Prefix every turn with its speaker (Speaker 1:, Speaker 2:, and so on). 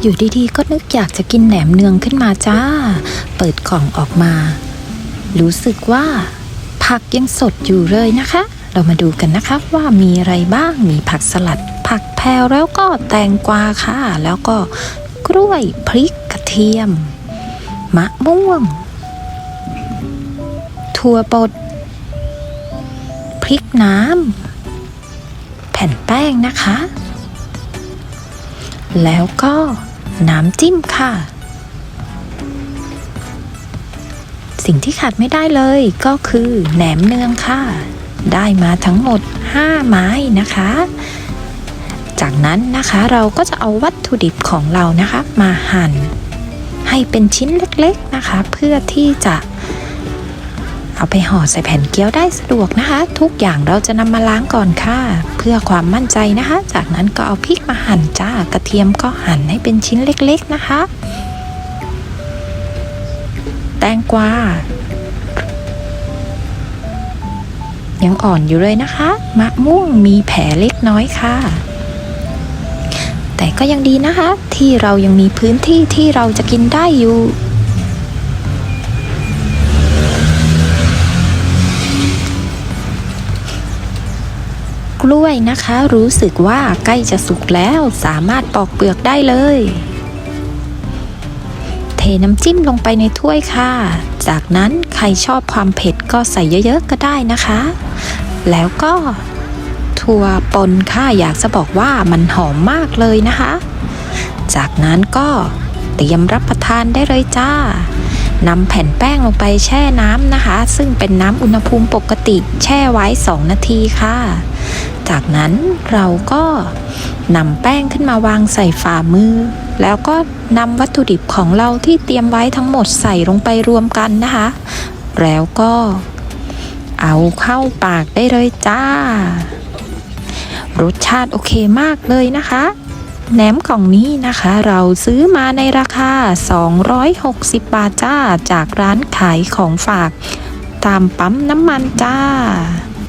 Speaker 1: อยู่ดีๆ ก็นึกอยากจะกินแหนมเนืองขึ้นมาจ้า เปิดกล่องออกมา รู้สึกว่า ผักยังสดอยู่เลยนะคะ เรามาดูกันนะคะว่ามีอะไรบ้าง มีผักสลัด ผักแพรแล้วก็แตงกวาค่ะ แล้วก็กล้วยพริกกระเทียม มะม่วง ถั่วบด พริกน้ำ แผ่นแป้งนะคะ แล้วก็ น้ำจิ้มค่ะ สิ่งที่ขาดไม่ได้เลยก็คือแหนมเนืองค่ะ ได้มาทั้งหมด 5 ไม้นะคะ จากนั้นนะคะเราก็จะเอาวัตถุดิบของเรานะคะ มาหั่นให้เป็นชิ้นเล็กๆนะคะ เพื่อที่จะ เอาไปห่อใส่แผ่นเกี๊ยวได้สะดวกนะคะ ทุกอย่างเราจะนำมาล้างก่อนค่ะ เพื่อความมั่นใจนะคะ จากนั้นก็เอาพริกมาหั่นจ้ากระเทียมก็หั่นให้เป็นชิ้นเล็กๆนะคะ แตงกวายังอ่อนอยู่เลยนะคะ มะม่วงมีแผลเล็กน้อยค่ะ แต่ก็ยังดีนะคะ ที่เรายังมีพื้นที่ที่เราจะกินได้อยู่ ล้วยนะคะ รู้สึกว่าใกล้จะสุกแล้วสามารถปอกเปลือกได้เลย เทน้ำจิ้มลงไปในถ้วยค่ะ จากนั้นใครชอบความเผ็ดก็ใส่เยอะๆก็ได้นะคะ แล้วก็ถั่วปนค่ะอยากจะบอกว่ามันหอมมากเลยนะคะ จากนั้นก็เตรียมรับประทานได้เลยจ้านำแผ่นแป้งลงไปแช่น้ำนะคะ ซึ่งเป็นน้ำอุณหภูมิปกติแช่ไว้ 2 นาทีค่ะ จากนั้นเราก็นำแป้งขึ้นมาวางใส่ฝ่ามือ แล้วก็นำวัตถุดิบของเราที่เตรียมไว้ทั้งหมดใส่ลงไปรวมกันนะคะ แล้วก็ เอาเข้าปากได้เลยจ้า รสชาติโอเคมากเลยนะคะแหนมกล่องนี้นะคะ เราซื้อมาในราคา 260 บาทจ้า จากร้านขายของฝาก ตามปั๊มน้ำมันจ้า